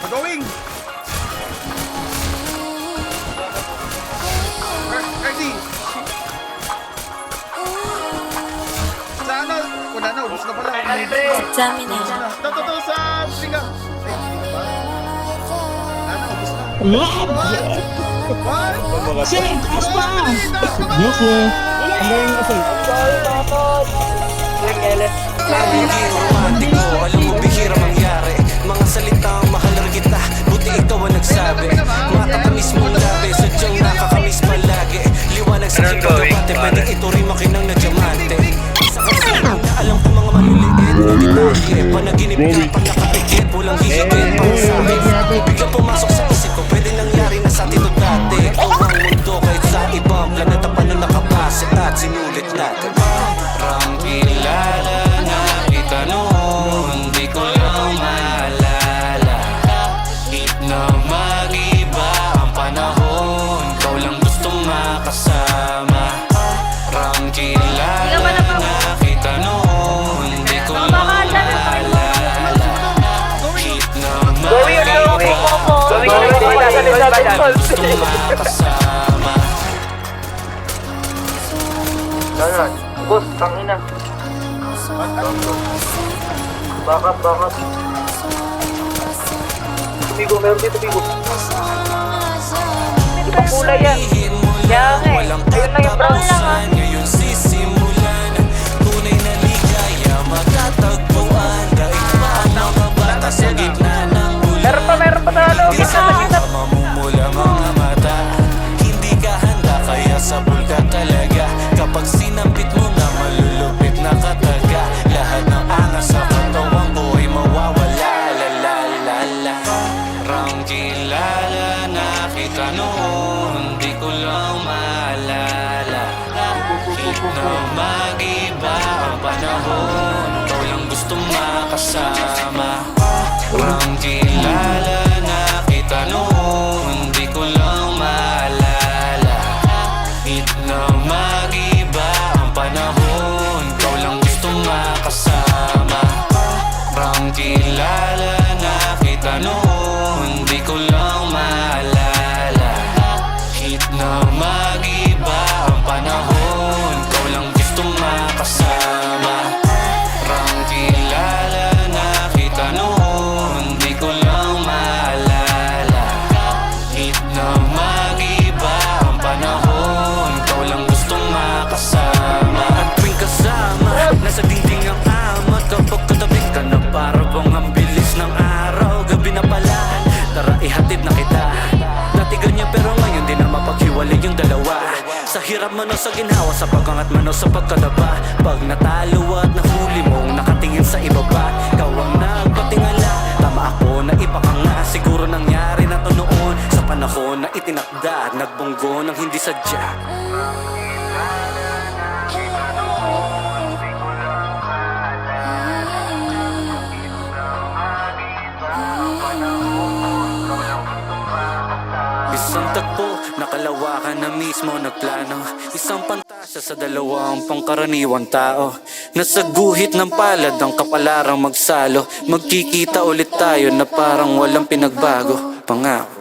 Magawing! Ready! Sa ano? Wala na, ubus na pala. Sa sigang. Ay, hindi ba? Wala na, ubus na. What? What? Sir, taas pa! Yok po. Ang galing kasi. Romantiko, alam mo bihira mangyari Mga salitang rin makinang na diamante. Sa kasino na alam ko mga maliliit. Detalye, panaginip ka pag nakapikit Walang hihigit pang sa akin. Biglang pumasok sa isip ko, pwede nangyari na sa atin dati. Ikaw ang mundo kahit sa ibang planeta pa na nakabase At sinulit natin panahon Gustong makasama Boss, tangina. Backup, backup. Tumigo, meron dito, tumigo. Ibang kulay yan. Kaya nga eh. Walang Ayun lang yung brown lang ah. Meron pa, meron pa talo. Gitna sa na Parang kilala na kita noon. Di ko lang maalala. Na mag-iba ang panahon. Ikaw lang gustong makasama. Parang kilala na kita noon. Di ko lang maalala. Na mag-iba ang panahon. Ikaw lang gustong makasama. Parang kilala na kita noon ihatid na kita Dati ganyan pero ngayon di na mapaghiwalay yung dalawa. Sa hirap man o sa ginhawa Sa pagangat man o sa pagkadaba. Pag natalo at nahuli mong nakatingin sa ibaba. Ikaw ang nagpatingala. Tama ako na iba ka nga Siguro nangyari na to noon. Sa panahon na itinakda Nagbunggo ng hindi sadya Isang tagpo, nakalawakan na mismo nagplano. Isang pantasya sa dalawang pangkaraniwang tao. Nasa guhit ng palad ang kapalarang magsalo. Magkikita ulit tayo na parang walang pinagbago. Pangako